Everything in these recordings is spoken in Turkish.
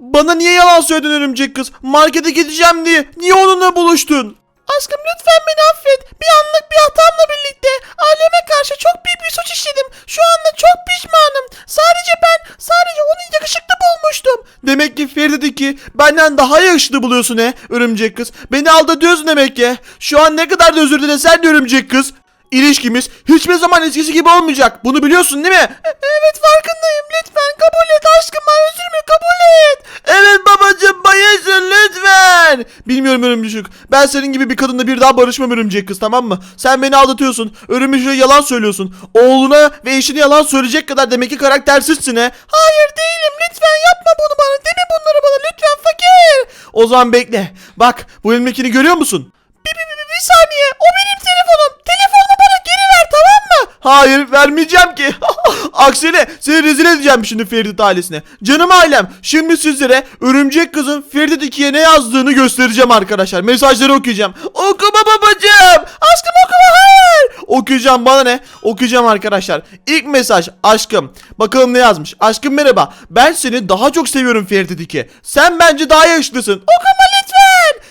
Bana niye yalan söyledin örümcek kız? Markete gideceğim diye. Niye onunla buluştun? Aşkım lütfen beni affet. Bir anlık bir hatamla birlikte aileme karşı çok büyük bir suç işledim. Şu anda çok pişmanım. Sadece ben, sadece onu yakışıklı bulmuştum. Demek ki Feride'deki benden daha yakışıklı buluyorsun he örümcek kız. Beni aldatıyorsun demek ki. Şu an ne kadar da özür dilesen de örümcek kız. İlişkimiz hiçbir zaman eskisi gibi olmayacak. Bunu biliyorsun değil mi? Evet farkındayım. Lütfen kabul et aşkım. Özürümü kabul et. Evet babacığım bayılsın lütfen. Bilmiyorum örümcek. Ben senin gibi bir kadınla bir daha barışmam örümcek kız tamam mı? Sen beni aldatıyorsun. Örümcek'e yalan söylüyorsun. Oğluna ve eşine yalan söyleyecek kadar demek ki karaktersizsin he. Hayır değilim. Lütfen yapma bunu bana. Deme bunları bana lütfen fakir. O zaman bekle. Bak bu elimdekini görüyor musun? Bir, bir, bir, bir saniye. O benim telefonum. Telefonumu bana geri ver tamam mı? Hayır vermeyeceğim ki. Aksine seni rezil edeceğim şimdi Feridit ailesine. Canım ailem şimdi sizlere örümcek kızın Feridit 2'ye ne yazdığını göstereceğim arkadaşlar. Mesajları okuyacağım. Okuma babacığım. Aşkım okuma hayır. Okuyacağım bana ne? Okuyacağım arkadaşlar. İlk mesaj aşkım. Bakalım ne yazmış. Aşkım merhaba. Ben seni daha çok seviyorum Feridit 2. Sen bence daha yaşlısın. Okuma.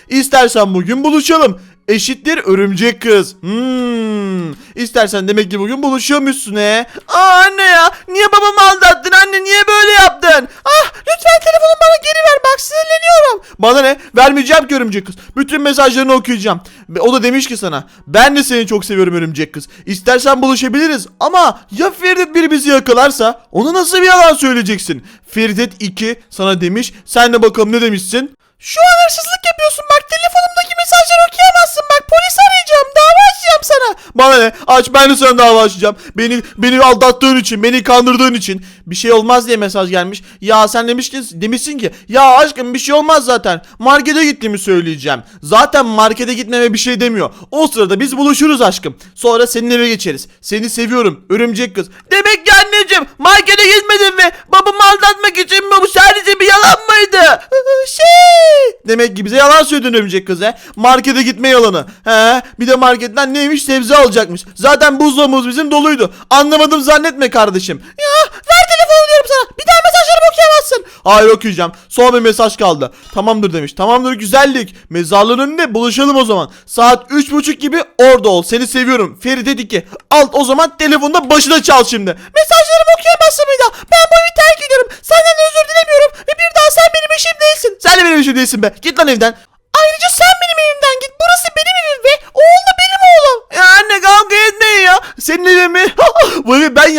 İstersen bugün buluşalım. Eşittir örümcek kız. Hmm. İstersen demek ki bugün buluşuyormuşsun he. Aa anne ya. Niye babamı aldattın anne? Niye böyle yaptın? Ah lütfen telefonumu bana geri ver. Bak sinirleniyorum. Bana ne? Vermeyeceğim ki örümcek kız. Bütün mesajlarını okuyacağım. O da demiş ki sana. Ben de seni çok seviyorum örümcek kız. İstersen buluşabiliriz. Ama ya Feridet biri bizi yakalarsa? Ona nasıl bir yalan söyleyeceksin? Feridet 2 sana demiş. Sen de bakalım ne demişsin? Şu an hırsızlık yapıyorsun bak telefonumdaki mesajları okuyamazsın bak polis arayacağım dava açacağım sana. Bana ne aç ben de sana dava açacağım. Beni beni aldattığın için beni kandırdığın için bir şey olmaz diye mesaj gelmiş. Ya sen demiş ki, demişsin ki ya aşkım bir şey olmaz zaten markete gittiğimi söyleyeceğim. Zaten markete gitmeme bir şey demiyor. O sırada biz buluşuruz aşkım. Sonra senin eve geçeriz. Seni seviyorum örümcek kız. Demek ki anneciğim markete gitmedin mi? Babamı aldatmak için mi bu sadece bir yalan mıydı? Şey Demek ki bize yalan söyledin örümcek kız he. Markete gitme yalanı. He bir de marketten neymiş sebze alacakmış. Zaten buzdolabımız bizim doluydu. Anlamadım zannetme kardeşim. Ya ver telefonu diyorum sana. Bir daha mesajlarımı okuyamazsın. Hayır okuyacağım. Son bir mesaj kaldı. Tamamdır demiş. Tamamdır güzellik. Mezarlığın önünde buluşalım o zaman. Saat üç buçuk gibi orada ol. Seni seviyorum. Feri dedi ki al o zaman telefonda başına çal şimdi. Mesajlarımı okuyamazsın bir. Ben bu evi terk ediyorum. Senden özür dilemiyorum. Ve bir daha sen benim eşim değilsin. Sen de benim eşim değilsin be. Git lan evden. Ayrıca sen benim evimden git. Burası benim evim ve oğul da benim oğlum. Ya anne kavga etmeyin ya. Senin evin mi?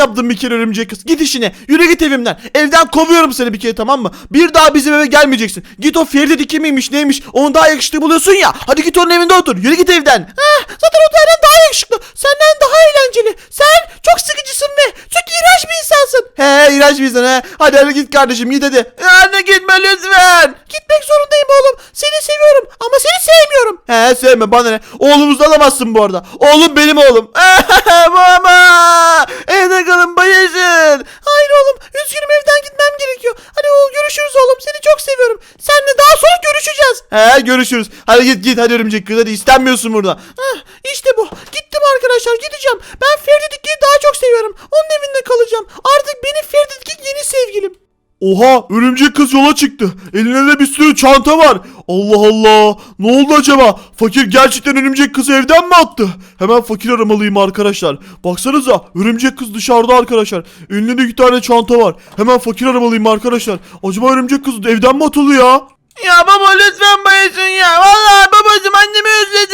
Yaptım bir kere örümcek kız. Git işine. Yürü git evimden. Evden kovuyorum seni bir kere tamam mı? Bir daha bizim eve gelmeyeceksin. Git o Feride diki neymiş onu daha yakışıklı buluyorsun ya. Hadi git onun evinde otur. Yürü git evden. Heh, zaten o daha yakışıklı. Senden daha eğlenceli. Sen çok sıkıcısın ve çok iğrenç bir insansın. He iğrenç bir insan he. Hadi hadi git kardeşim git hadi. Anne gitme lütfen. Gitmek zorundayım oğlum. Seni seviyorum ama seni sevmiyorum. He sevme bana ne. Oğlumuzu alamazsın bu arada. Oğlum benim oğlum. Baba. Evde kalın bayılsın. Hayır oğlum. Üzgünüm evden gitmem gerekiyor. Hadi oğlum görüşürüz oğlum. Seni çok seviyorum. Sonra görüşeceğiz. He görüşürüz. Hadi git git hadi örümcek kız hadi istenmiyorsun burada. Heh, işte bu. Gittim arkadaşlar gideceğim. Ben Ferdi Dikki'yi daha çok seviyorum. Onun evinde kalacağım. Artık benim Ferdi Dikki yeni sevgilim. Oha örümcek kız yola çıktı. Elinde de bir sürü çanta var. Allah Allah. Ne oldu acaba? Fakir gerçekten örümcek kızı evden mi attı? Hemen fakir aramalıyım arkadaşlar. Baksanıza örümcek kız dışarıda arkadaşlar. Elinde iki tane çanta var. Hemen fakir aramalıyım arkadaşlar. Acaba örümcek kız evden mi atıldı ya? Ya baba lütfen bayılsın ya. Vallahi babacım annemi özledim.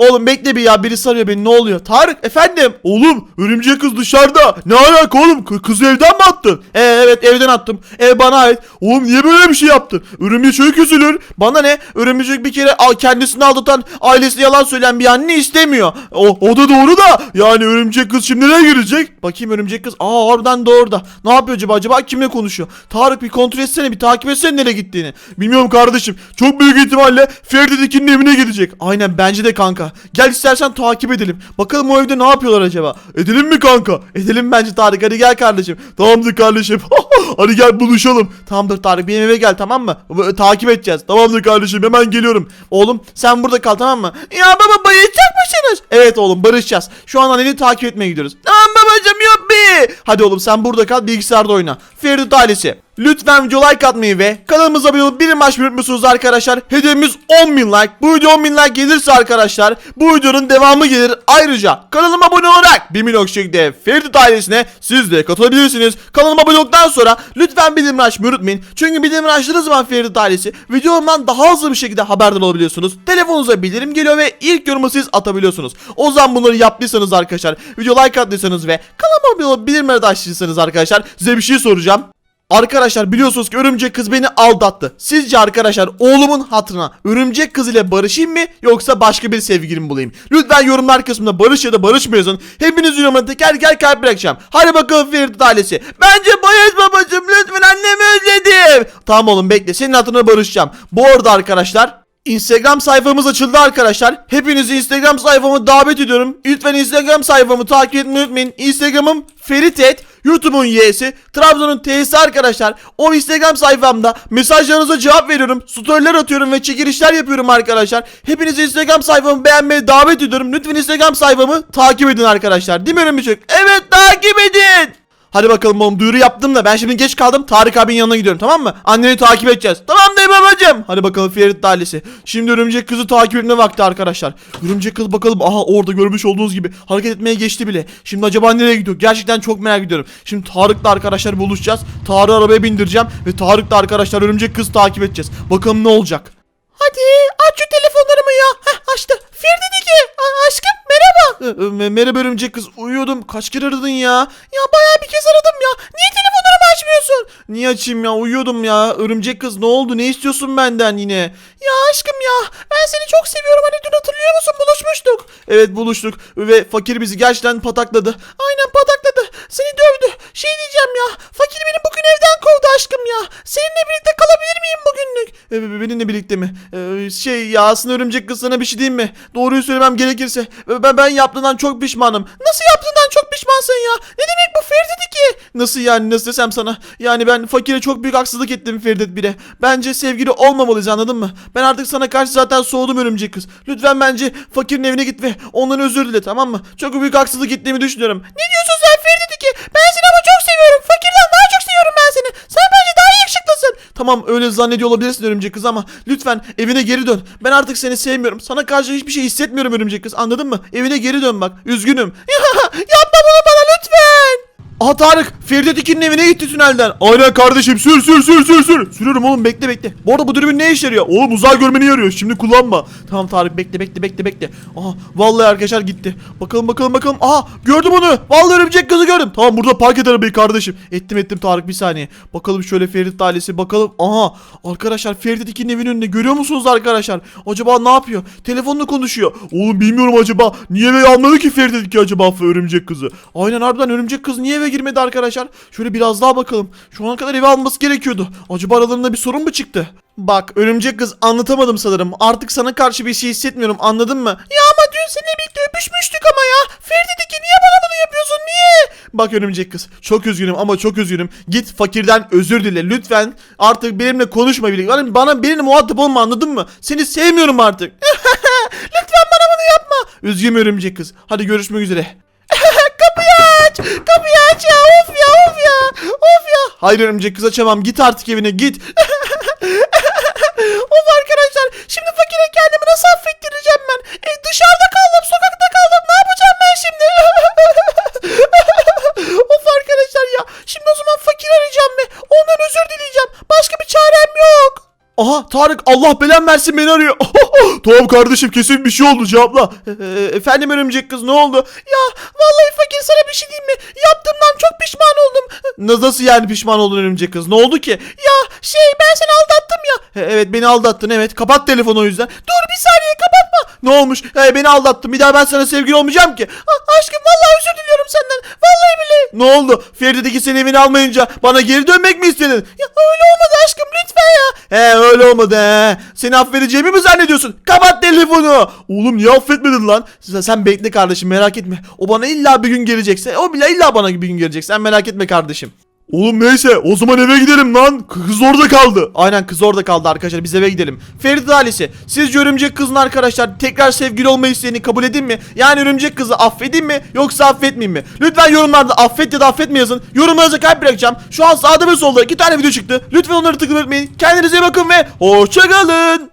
Oğlum bekle bir ya birisi arıyor beni ne oluyor? Tarık efendim. Oğlum örümcek kız dışarıda. Ne alaka oğlum? Kı- kızı evden mi attın? E, evet evden attım. Ev bana ait. Oğlum niye böyle bir şey yaptın? Örümcek üzülür. Bana ne? Örümcek bir kere al- kendisini aldatan ailesine yalan söyleyen bir anne istemiyor. O, o da doğru da. Yani örümcek kız şimdi nereye girecek? Bakayım örümcek kız. Aa oradan da orada. Ne yapıyor acaba? Acaba kimle konuşuyor? Tarık bir kontrol etsene bir takip etsene nereye gittiğini. Bilmiyorum kardeşim. Çok büyük ihtimalle Ferdi Dikin'in evine gidecek. Aynen bence de kanka. Gel istersen takip edelim. Bakalım o evde ne yapıyorlar acaba? Edelim mi kanka? Edelim bence Tarık. Hadi gel kardeşim. Tamamdır kardeşim. Hadi gel buluşalım. Tamamdır Tarık benim eve gel tamam mı? Bu- Takip edeceğiz. Tamamdır kardeşim hemen geliyorum. Oğlum sen burada kal tamam mı? Ya baba bayılacak mısınız? Evet oğlum barışacağız. Şu an anneni takip etmeye gidiyoruz. Tamam babacım yok bir. Hadi oğlum sen burada kal bilgisayarda oyna. Feridun ailesi. Lütfen video like atmayı ve kanalımıza abone olup bir maç unutmuyorsunuz arkadaşlar. Hedefimiz 10.000 like. Bu video 10.000 like gelirse arkadaşlar bu videonun devamı gelir. Ayrıca kanalıma abone olarak 1 milyon şekilde Ferit ailesine siz de katılabilirsiniz. Kanalıma abone olduktan sonra lütfen bildirim açmayı unutmayın. Çünkü bildirim açtığınız zaman Ferit ailesi videomdan daha hızlı bir şekilde haberdar olabiliyorsunuz. Telefonunuza bildirim geliyor ve ilk yorumu siz atabiliyorsunuz. O zaman bunları yaptıysanız arkadaşlar video like attıysanız ve kanalıma abone olup bildirimleri de açtıysanız arkadaşlar size bir şey soracağım. Arkadaşlar biliyorsunuz ki örümcek kız beni aldattı. Sizce arkadaşlar oğlumun hatırına örümcek kız ile barışayım mı yoksa başka bir sevgilim bulayım? Lütfen yorumlar kısmında barış ya da barışma yazın. Hepiniz yorumlara teker teker kalp bırakacağım. Hadi bakalım Ferit ailesi. Bence barış babacım lütfen annemi özledim. Tamam oğlum bekle senin hatırına barışacağım. Bu arada arkadaşlar Instagram sayfamız açıldı arkadaşlar. Hepinizi Instagram sayfamı davet ediyorum. Lütfen Instagram sayfamı takip etmeyi unutmayın. Instagram'ım Feritet. YouTube'un Y'si, Trabzon'un T'si arkadaşlar. O Instagram sayfamda mesajlarınıza cevap veriyorum. Storyler atıyorum ve çekilişler yapıyorum arkadaşlar. Hepinizi Instagram sayfamı beğenmeye davet ediyorum. Lütfen Instagram sayfamı takip edin arkadaşlar. Değil mi Örümcek? Evet takip edin. Hadi bakalım oğlum duyuru yaptım da ben şimdi geç kaldım. Tarık abinin yanına gidiyorum tamam mı? Anneni takip edeceğiz. Tamam değil babacım. Hadi bakalım Ferit ailesi. Şimdi örümcek kızı takip etme vakti arkadaşlar. Örümcek kız bakalım aha orada görmüş olduğunuz gibi hareket etmeye geçti bile. Şimdi acaba nereye gidiyor? Gerçekten çok merak ediyorum. Şimdi Tarık'la arkadaşlar buluşacağız. Tarık'ı arabaya bindireceğim ve Tarık'la arkadaşlar örümcek kız takip edeceğiz. Bakalım ne olacak? Hadi aç şu telefonlarımı ya. Heh, açtı. Ferdi dedi ki merhaba. merhaba örümcek kız uyuyordum. Kaç kere aradın ya? Ya bayağı bir kez aradım ya. Niye telefonlarımı açmıyorsun? Niye açayım ya uyuyordum ya. Örümcek kız ne oldu ne istiyorsun benden yine? Ya aşkım ya ben seni çok seviyorum. Hani dün hatırlıyor musun buluşmuştuk. Evet buluştuk ve fakir bizi gerçekten patakladı. Aynen patakladı. Seni dövdü. Şey diyeceğim ya. Fakir beni bugün evden kovdu aşkım ya. Seninle birlikte kalabilir miyim bugünlük? Ee, benimle birlikte mi? Ee, şey ya aslında örümcek kız sana bir şey diyeyim mi? Doğruyu söylemem gerekirse e, ben, ben yaptığından çok pişmanım. Nasıl yaptığından çok pişmansın ya? Ne demek bu Ferdi ki? Nasıl yani nasıl desem sana? Yani ben fakire çok büyük haksızlık ettim Ferdet bire. Bence sevgili olmamalıyız anladın mı? Ben artık sana karşı zaten soğudum örümcek kız. Lütfen bence fakirin evine git ve ondan özür dile tamam mı? Çok büyük haksızlık ettiğimi düşünüyorum. Ne diyorsun sen Ferdet ki? Ben seni ama çok seviyorum. Fakirden daha çok seviyorum ben seni. Sen bence daha yakışıklısın. Tamam öyle zannediyor olabilirsin örümcek kız ama lütfen evine geri dön. Ben artık seni sevmiyorum. Sana karşı hiçbir şey hissetmiyorum örümcek kız. Anladın mı? Evine geri dön bak. Üzgünüm. Yapma bunu bana lütfen. Aha Tarık Feride Tekin'in evine gitti tünelden. Aynen kardeşim sür sür sür sür sür. Sürüyorum oğlum bekle bekle. Bu arada bu dürbün ne işe yarıyor? Oğlum uzağa görmeni yarıyor. Şimdi kullanma. Tamam Tarık bekle bekle bekle bekle. Aha vallahi arkadaşlar gitti. Bakalım bakalım bakalım. Aha gördüm onu. Vallahi örümcek kızı gördüm. Tamam burada park et arabayı kardeşim. Ettim ettim Tarık bir saniye. Bakalım şöyle Ferit ailesi bakalım. Aha arkadaşlar Ferit Tekin'in evinin önünde görüyor musunuz arkadaşlar? Acaba ne yapıyor? Telefonla konuşuyor. Oğlum bilmiyorum acaba. Niye eve almadı ki Ferit Tekin acaba örümcek kızı? Aynen harbiden örümcek kız niye eve girmedi arkadaşlar? Şöyle biraz daha bakalım. Şu ana kadar eve alması gerekiyordu. Acaba aralarında bir sorun mu çıktı? Bak örümcek kız anlatamadım sanırım. Artık sana karşı bir şey hissetmiyorum anladın mı? Ya ama dün seninle birlikte öpüşmüştük ama ya. Ferdi ki niye bana bunu yapıyorsun niye? Bak örümcek kız çok üzgünüm ama çok üzgünüm. Git fakirden özür dile lütfen. Artık benimle konuşma bile. Yani bana benimle muhatap olma anladın mı? Seni sevmiyorum artık. lütfen bana bunu yapma. Üzgünüm örümcek kız. Hadi görüşmek üzere. Kapıyı aç. Ya. Of ya of ya. Of ya. Hayır örümcek kız açamam. Git artık evine git. of arkadaşlar. Şimdi fakire kendimi nasıl affettireceğim ben? E, dışarıda kaldım. Sokakta kaldım. Ne yapacağım ben şimdi? of arkadaşlar ya. Şimdi o zaman fakir arayacağım ve ondan özür dileyeceğim. Başka bir çarem yok. Aha Tarık Allah belen versin beni arıyor. tamam kardeşim kesin bir şey oldu cevapla. Ee, efendim örümcek kız ne oldu? Ya vallahi fakir sana bir şey diyeyim mi? Yaptığımdan çok pişman oldum. Nasıl yani pişman oldun örümcek kız? Ne oldu ki? Ya şey ben seni aldattım ya. evet beni aldattın evet. Kapat telefonu o yüzden. Dur bir saniye kapatma. Ne olmuş? He, beni aldattın. Bir daha ben sana sevgili olmayacağım ki. A- aşkım vallahi özür diliyorum senden. Vallahi bile. Ne oldu? Feride'deki seni evine almayınca bana geri dönmek mi istedin? Ya öyle olmadı aşkım lütfen ya. He öyle olmadı he. Seni affedeceğimi mi zannediyorsun? Kapat telefonu. Oğlum niye affetmedin lan? Sen, sen bekle kardeşim merak etme. O bana illa bir gün gelecekse. O bile illa bana bir gün gelecek. Sen merak etme kardeşim. Oğlum neyse o zaman eve gidelim lan. Kız orada kaldı. Aynen kız orada kaldı arkadaşlar biz eve gidelim. Ferit ailesi sizce örümcek kızın arkadaşlar tekrar sevgili olma isteğini kabul edin mi? Yani örümcek kızı affedin mi yoksa affetmeyeyim mi? Lütfen yorumlarda affet ya da affetme yazın. Yorumlarınıza kalp bırakacağım. Şu an sağda ve solda iki tane video çıktı. Lütfen onları tıklamayı unutmayın. Kendinize iyi bakın ve hoşçakalın.